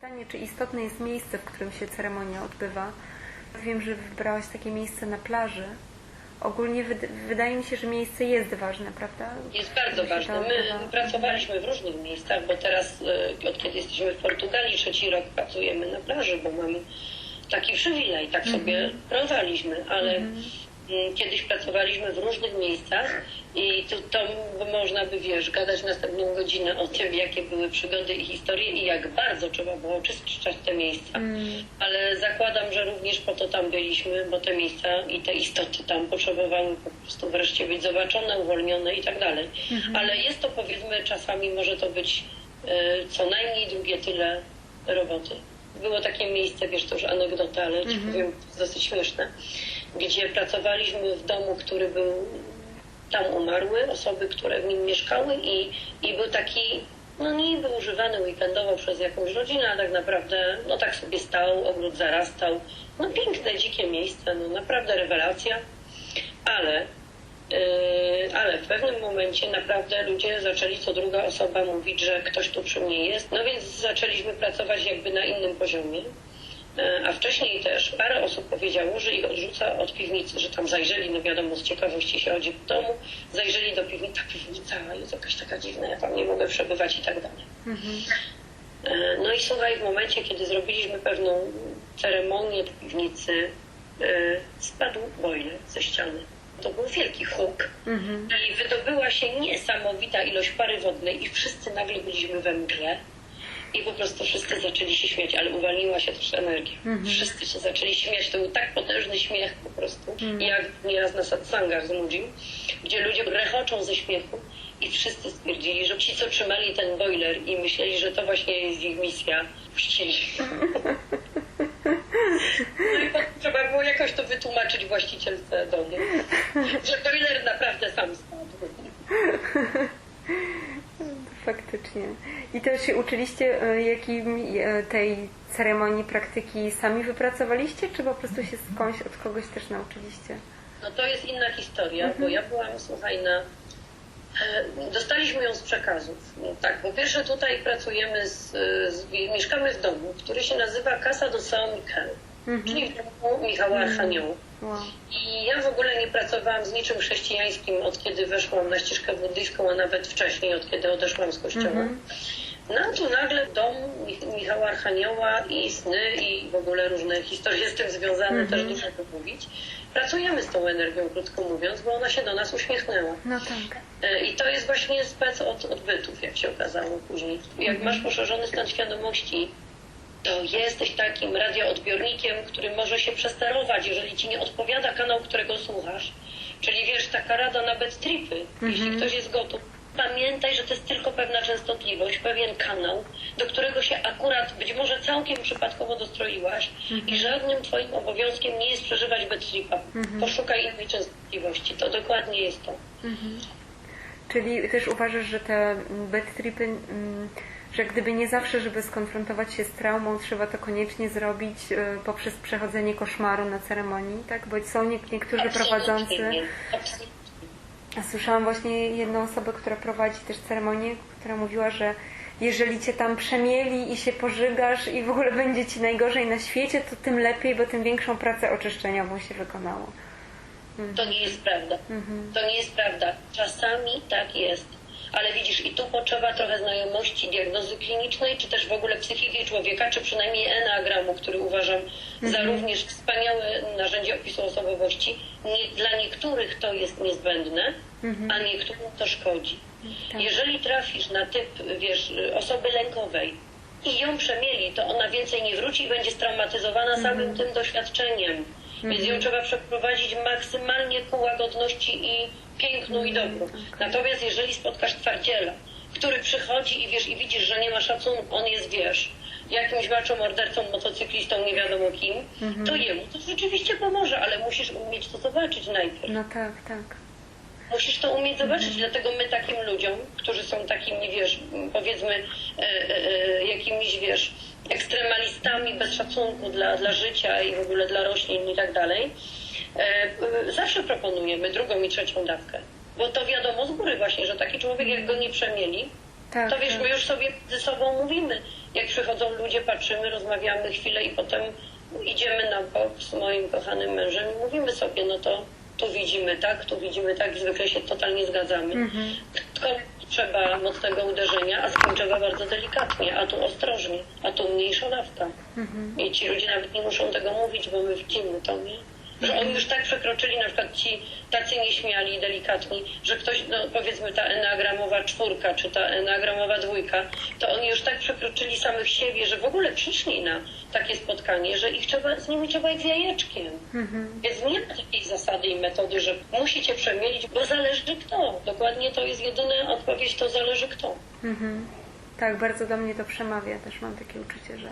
Pytanie, czy istotne jest miejsce, w którym się ceremonia odbywa? Wiem, że wybrałaś takie miejsce na plaży. Ogólnie wyd- wydaje mi się, że miejsce jest ważne, prawda? Jest bardzo ważne. My pracowaliśmy w różnych miejscach, bo teraz e, od kiedy jesteśmy w Portugalii trzeci rok pracujemy na plaży, bo mamy taki przywilej, tak sobie prowadziliśmy, ale mm, kiedyś pracowaliśmy w różnych miejscach i tu to można by, wiesz, gadać następną godzinę o tym, jakie były przygody i historie i jak bardzo trzeba było oczyszczać te miejsca. Ale zakładam, że również po to tam byliśmy, bo te miejsca i te istoty tam potrzebowały po prostu wreszcie być zobaczone, uwolnione i tak dalej. Ale jest to powiedzmy czasami może to być e, co najmniej drugie tyle roboty. Było takie miejsce, wiesz, to już anegdota, ale ci powiem, to jest dosyć śmieszne, gdzie pracowaliśmy w domu, który był tam umarły, osoby, które w nim mieszkały i, i był taki, no niby używany weekendowo przez jakąś rodzinę, a tak naprawdę, no tak sobie stał, ogród zarastał. No piękne, dzikie miejsce, no naprawdę rewelacja, ale Yy, ale w pewnym momencie naprawdę ludzie zaczęli co druga osoba mówić, że ktoś tu przy mnie jest. No więc zaczęliśmy pracować jakby na innym poziomie. Yy, A wcześniej też parę osób powiedziało, że ich odrzuca od piwnicy, że tam zajrzeli, no wiadomo, z ciekawości się chodzi po domu, zajrzeli do piwnicy, ta piwnica jest jakaś taka dziwna, ja tam nie mogę przebywać i tak dalej. E, No i słuchaj, w momencie, kiedy zrobiliśmy pewną ceremonię w piwnicy, e, spadł boiler ze ściany. To był wielki huk i wydobyła się niesamowita ilość pary wodnej i wszyscy nagle byliśmy we mgle. I po prostu wszyscy zaczęli się śmiać, ale uwalniła się też energia. Wszyscy się zaczęli śmiać. To był tak potężny śmiech po prostu. Jak nieraz na satsangach z ludzi, gdzie ludzie rechoczą ze śmiechu i wszyscy stwierdzili, że ci, co trzymali ten boiler i myśleli, że to właśnie jest ich misja, puścili. No i potem trzeba było jakoś to wytłumaczyć właścicielce domu, że boiler naprawdę sam spadł. Faktycznie. I też się uczyliście e, jakim, e, tej ceremonii praktyki sami wypracowaliście, czy po prostu się skądś od kogoś też nauczyliście? No to jest inna historia, bo ja byłam, słuchaj, na... e, Dostaliśmy ją z przekazów. No tak, po pierwsze tutaj pracujemy z, z, mieszkamy w domu, który się nazywa Casa do São Miguel, czyli w domu Michała Archanioła. Wow. I ja w ogóle nie pracowałam z niczym chrześcijańskim od kiedy weszłam na ścieżkę buddyjską, a nawet wcześniej, od kiedy odeszłam z kościoła. No a tu nagle dom Mich- Michała Archanioła i sny i w ogóle różne historie z tym związane, też dużo mówić. Pracujemy z tą energią, krótko mówiąc, bo ona się do nas uśmiechnęła. No tak. E, I to jest właśnie spec od odbytów, jak się okazało później. Jak masz poszerzony stan świadomości, to jesteś takim radioodbiornikiem, który może się przesterować, jeżeli ci nie odpowiada kanał, którego słuchasz. Czyli wiesz, taka rada na bad tripy, jeśli ktoś jest gotów. Pamiętaj, że to jest tylko pewna częstotliwość, pewien kanał, do którego się akurat być może całkiem przypadkowo dostroiłaś i żadnym twoim obowiązkiem nie jest przeżywać bad tripa. Poszukaj innej częstotliwości. To dokładnie jest to. Czyli też uważasz, że te bad tripy, mm, że gdyby nie zawsze, żeby skonfrontować się z traumą, trzeba to koniecznie zrobić e, poprzez przechodzenie koszmaru na ceremonii, tak? Bo są nie, niektórzy prowadzący. Słyszałam właśnie jedną osobę, która prowadzi też ceremonię, która mówiła, że jeżeli cię tam przemieli i się pożygasz i w ogóle będzie ci najgorzej na świecie, to tym lepiej, bo tym większą pracę oczyszczeniową się wykonało. To nie jest prawda. To nie jest prawda. Czasami tak jest. Ale widzisz, i tu potrzeba trochę znajomości diagnozy klinicznej, czy też w ogóle psychiki człowieka, czy przynajmniej enagramu, który uważam za również wspaniałe narzędzie opisu osobowości. Nie, dla niektórych to jest niezbędne, a niektórym to szkodzi. Jeżeli trafisz na typ, wiesz, osoby lękowej i ją przemieli, to ona więcej nie wróci i będzie straumatyzowana samym tym doświadczeniem. Więc ją trzeba przeprowadzić maksymalnie ku łagodności i pięknu i dobru. Natomiast jeżeli spotkasz twardziela, który przychodzi i wiesz, i widzisz, że nie ma szacunku, on jest, wiesz, jakimś maczą mordercą, motocyklistą, nie wiadomo kim, to jemu to rzeczywiście pomoże, ale musisz umieć to zobaczyć najpierw. No tak, tak. Musisz to umieć zobaczyć, dlatego my takim ludziom, którzy są takimi, wiesz, powiedzmy, e, e, e, jakimiś, wiesz, ekstremalistami bez szacunku dla, dla życia i w ogóle dla roślin i tak dalej, e, e, zawsze proponujemy drugą i trzecią dawkę. Bo to wiadomo z góry właśnie, że taki człowiek, jak go nie przemieli, Tak, to wiesz, tak. my już sobie ze sobą mówimy. Jak przychodzą ludzie, patrzymy, rozmawiamy chwilę i potem idziemy na bok z moim kochanym mężem i mówimy sobie, no to tu widzimy tak, tu widzimy tak i zwykle się totalnie zgadzamy. Mhm. Tylko trzeba mocnego uderzenia, a skończywa bardzo delikatnie, a tu ostrożnie, a tu mniejsza lawka. Mhm. I ci ludzie nawet nie muszą tego mówić, bo my widzimy to, nie? Że oni już tak przekroczyli, na przykład ci tacy nieśmiali i delikatni, że ktoś, no powiedzmy ta enagramowa czwórka, czy ta enagramowa dwójka, to oni już tak przekroczyli samych siebie, że w ogóle przyszli na takie spotkanie, że ich trzeba, z nimi trzeba jak z jajeczkiem. Mhm. Więc nie ma takiej zasady i metody, że musicie przemielić, bo zależy kto. Dokładnie to jest jedyna odpowiedź, to zależy kto. Mhm. Tak, bardzo do mnie to przemawia. Też mam takie uczucie, że,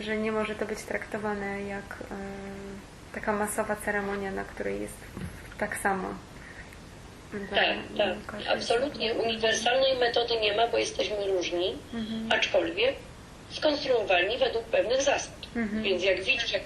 że nie może to być traktowane jak e, taka masowa ceremonia, na której jest tak samo. Tak, tak. Absolutnie uniwersalnej metody nie ma, bo jesteśmy różni, Mhm. aczkolwiek skonstruowani według pewnych zasad. Mhm. Więc jak widzisz, jak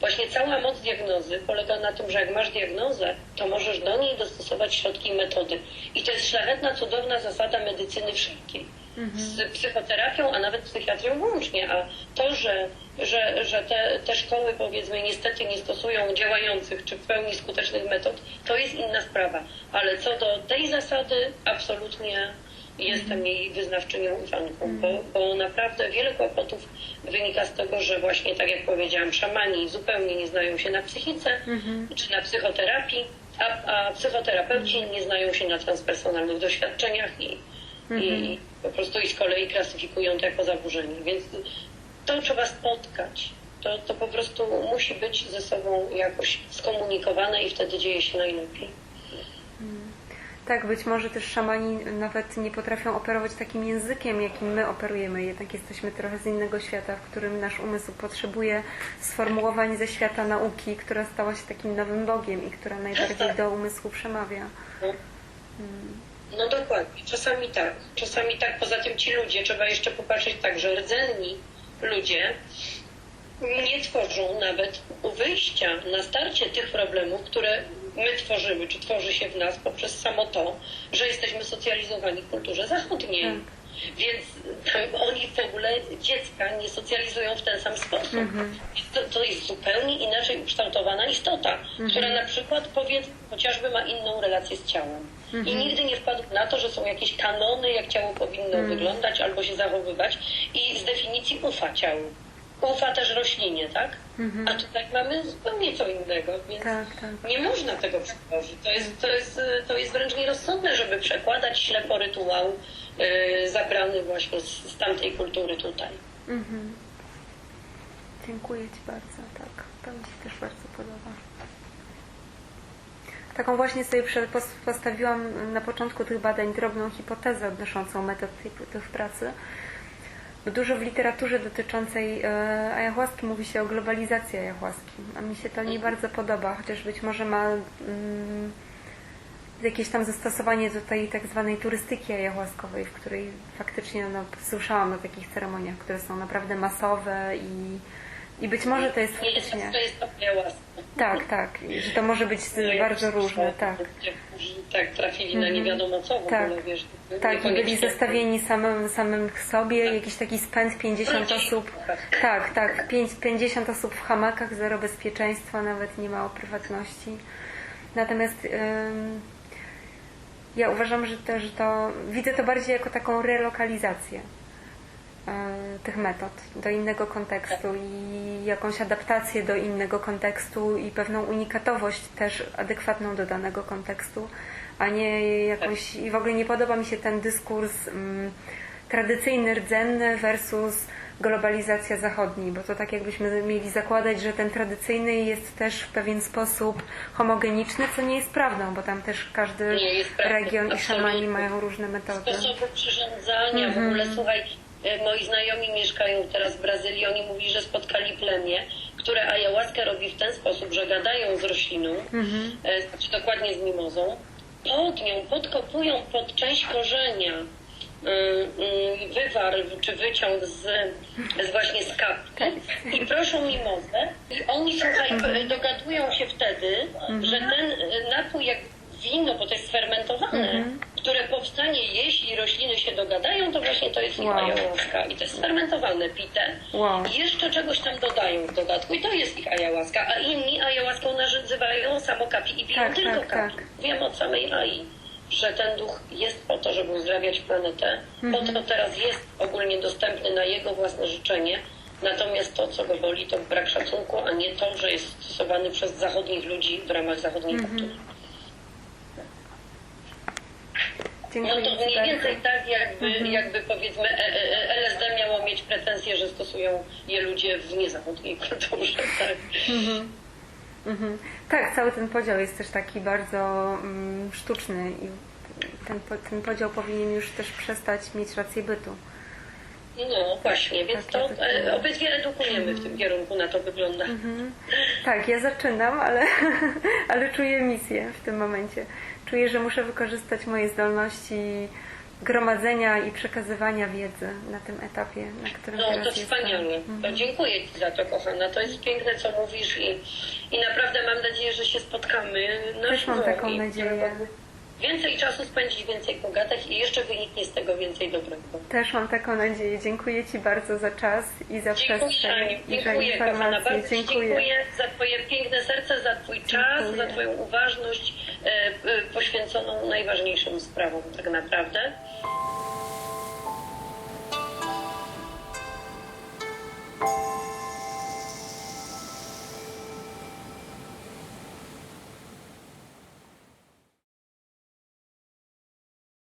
właśnie cała moc diagnozy polega na tym, że jak masz diagnozę, to możesz do niej dostosować środki i metody. I to jest szlachetna, cudowna zasada medycyny wszelkiej. Mhm. Z psychoterapią, a nawet psychiatrią włącznie. A to, że, że, że te, te szkoły powiedzmy niestety nie stosują działających czy w pełni skutecznych metod, to jest inna sprawa. Ale co do tej zasady, absolutnie jestem jej wyznawczynią i fanką, bo, bo naprawdę wiele kłopotów wynika z tego, że właśnie tak jak powiedziałam, szamani zupełnie nie znają się na psychice Mhm. czy na psychoterapii, a, a psychoterapeuci nie znają się na transpersonalnych doświadczeniach i, i po prostu i z kolei klasyfikują to jako zaburzenie. Więc to trzeba spotkać. To, to po prostu musi być ze sobą jakoś skomunikowane i wtedy dzieje się najlepiej. Tak, być może też szamani nawet nie potrafią operować takim językiem, jakim my operujemy. Jednak jesteśmy trochę z innego świata, w którym nasz umysł potrzebuje sformułowań ze świata nauki, która stała się takim nowym Bogiem i która najbardziej do umysłu przemawia. No. No dokładnie, czasami tak, czasami tak. Poza tym ci ludzie, trzeba jeszcze popatrzeć tak, że rdzenni ludzie nie tworzą nawet wyjścia na starcie tych problemów, które my tworzymy, czy tworzy się w nas poprzez samo to, że jesteśmy socjalizowani w kulturze zachodniej. Tak. Więc oni w ogóle dziecka nie socjalizują w ten sam sposób. Więc To, to jest zupełnie inaczej ukształtowana istota, która na przykład powiedz, chociażby ma inną relację z ciałem. I nigdy nie wpadł na to, że są jakieś kanony, jak ciało powinno wyglądać albo się zachowywać i z definicji ufa ciału. Ufa też roślinie, tak? A tutaj mamy zupełnie co innego, więc Tak, tak. nie można tego przełożyć. To jest, to, jest, to jest wręcz nierozsądne, żeby przekładać ślepo rytuał yy, zabrany właśnie z, z tamtej kultury tutaj. Mhm. Dziękuję Ci bardzo. Tak, to mi się też bardzo podoba. Taką właśnie sobie postawiłam na początku tych badań drobną hipotezę odnoszącą metod tych pracy. Dużo w literaturze dotyczącej e, ayahuaski mówi się o globalizacji ayahuaski, a mi się to nie bardzo podoba, chociaż być może ma mm, jakieś tam zastosowanie do tej tak zwanej turystyki ayahuaskowej, w której faktycznie no, słyszałam o takich ceremoniach, które są naprawdę masowe i, i być może to jest Nie jest faktycznie... to jest. Tak, tak, że to może być No bardzo różne, tak. Tak, trafili na nie wiadomo co w Tak. ogóle, wiesz. Tak, i byli zestawieni samym, samym sobie, jakiś taki spęd 50 osób. Tak, tak, pięć- 50 osób w hamakach, zero bezpieczeństwa, nawet nie ma o prywatności. Natomiast ym, ja uważam, że to, że to widzę to bardziej jako taką relokalizację tych metod do innego kontekstu i jakąś adaptację do innego kontekstu i pewną unikatowość też adekwatną do danego kontekstu, a nie jakąś i w ogóle nie podoba mi się ten dyskurs mm, tradycyjny, rdzenny versus globalizacja zachodni, bo to tak jakbyśmy mieli zakładać, że ten tradycyjny jest też w pewien sposób homogeniczny, co nie jest prawdą, bo tam też każdy region i szamani mają różne metody. sposobu przyrządzania. W ogóle słuchaj, e, moi znajomi mieszkają teraz w Brazylii, oni mówili, że spotkali plemię, które ayahuaskę robi w ten sposób, że gadają z rośliną, e, znaczy dokładnie z mimozą, pod nią podkopują pod część korzenia y, wywar czy wyciąg z, z właśnie z kapki. I proszą mimozę i oni słuchaj, e, dogadują się wtedy, że ten e, napój jak wino, bo to jest sfermentowane, które po powstanie, jeśli rośliny się dogadają, to właśnie to jest ich Wow. ayahuasca. I to jest fermentowane pite. Wow. I jeszcze czegoś tam dodają w dodatku i to jest ich ayahuasca. A inni ayahuaską nazywają samo kapi i piją Tak, tylko tak, kapi. tak. Wiem od samej Ai, że ten duch jest po to, żeby uzdrawiać planetę. Mhm. Po to teraz jest ogólnie dostępny na jego własne życzenie. Natomiast to, co go boli, to brak szacunku, a nie to, że jest stosowany przez zachodnich ludzi w ramach zachodniej Mhm. Kultury. No Dziękuję to mniej więcej tak, jakby, Mhm. jakby powiedzmy e, e, e, LSD miało mieć pretensje, że stosują je ludzie w niezachodniej kulturze. Tak? Mhm. Tak, cały ten podział jest też taki bardzo mm, sztuczny i ten, ten podział powinien już też przestać mieć rację bytu. No właśnie, więc Tak, to tak, tak. obydwie edukujemy w tym kierunku, na to wygląda. Tak, ja zaczynam, ale, ale czuję misję w tym momencie. Czuję, że muszę wykorzystać moje zdolności gromadzenia i przekazywania wiedzy na tym etapie, na którym No teraz to wspaniale. To dziękuję Ci za to, kochana. To jest piękne, co mówisz i, i naprawdę mam nadzieję, że się spotkamy na Też mam taką nadzieję więcej czasu spędzić, więcej pogadać i jeszcze wyniknie z tego więcej dobrego. Też mam taką nadzieję. Dziękuję Ci bardzo za czas i za dziękuję, przestrzeń. Ani, dziękuję, i za kochana, bardzo dziękuję. dziękuję. za Twoje piękne serce, za Twój dziękuję. czas, za Twoją uważność e, e, poświęconą najważniejszym sprawom tak naprawdę.